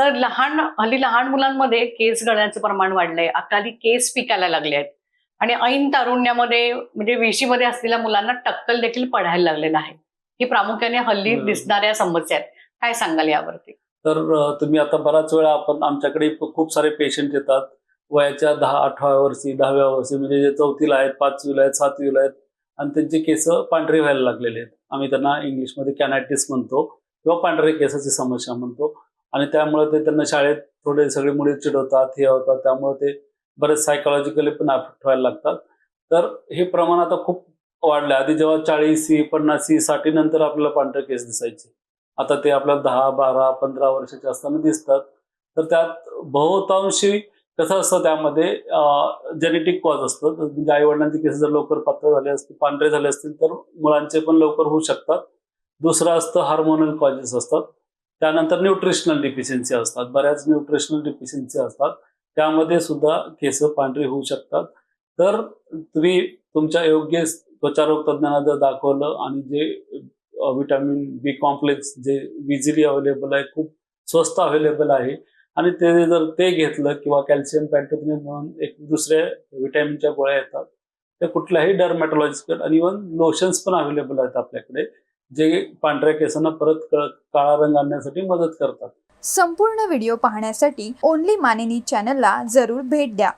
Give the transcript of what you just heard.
Sir लहान हल्ली लहान मुलांमध्ये केस गळण्याचं प्रमाण वाढलंय. अकाली केस पिकायला लागले आहेत. आणि ऐन तारुण्यामध्ये म्हणजे वेशीमध्ये असलेल्या मुलांना टक्कल देखील पडायला लागलेलं आहे. ही प्रामुख्याने हल्ली. दिसणाऱ्या समस्या आहेत. काय सांगाल यावरती? तर तुम्ही आता बराच वेळा आपण आमच्याकडे खूप सारे पेशंट येतात. वयाच्या दहा अठरा वर्षी दहाव्या वर्षी म्हणजे जे चौथीला आहेत पाचवीला आहेत सातवीला आहेत. आणि त्यांचे केस पांढरे व्हायला लागलेले आहेत. आम्ही त्यांना इंग्लिशमध्ये कॅनायटिस म्हणतो किंवा पांढरे केसाची समस्या म्हणतो. आणि त्यामुळे ते त्यांना शाळेत थोडे सगळे मुली चिडवतात हे होतात. त्यामुळे ते बरेच सायकोलॉजिकली पण अफेक्ट व्हायला लागतात. तर हे प्रमाण आता खूप वाढलं आधी जेव्हा चाळीसी पन्नासी साठी नंतर आपल्याला पांढरे केस दिसायचे. आता ते आपल्याला दहा बारा पंधरा वर्षाचे असताना दिसतात. तर त्यात बहुतांशी कसं असतं त्यामध्ये जेनेटिक कॉज असतं. म्हणजे आई वडिलांचे केस जर लवकर पात्र झाले असतील पांढरे झाले असतील तर मुलांचे पण लवकर होऊ शकतात. दुसरं असतं हार्मोनल कॉजेस असतात. त्यानंतर न्यूट्रिशनल डिफिशियन्सी असतात. बऱ्याच न्यूट्रिशनल डिफिशियन्सी असतात. त्यामध्ये सुद्धा केस पांढरी होऊ शकतात. तर तुम्ही तुमच्या योग्य त्वचारोग तज्ञांना जर दाखवलं आणि जे विटॅमिन बी कॉम्प्लेक्स जे इझिली अवेलेबल आहे खूप स्वस्त अवेलेबल आहे आणि ते जर ते घेतलं किंवा कॅल्शियम पॅन्टोथिन म्हणून एक दुसऱ्या विटॅमिनच्या गोळ्या येतात ते कुठल्याही डर्मॅटॉलॉजिकल आणि इवन लोशन्स पण अवेलेबल आहेत आपल्याकडे. जे पांढऱ्या केसांना परत काळा रंग आणण्यासाठी मदत करतात. संपूर्ण व्हिडिओ पाहण्यासाठी ओनली मानिनी चॅनलला जरूर भेट द्या.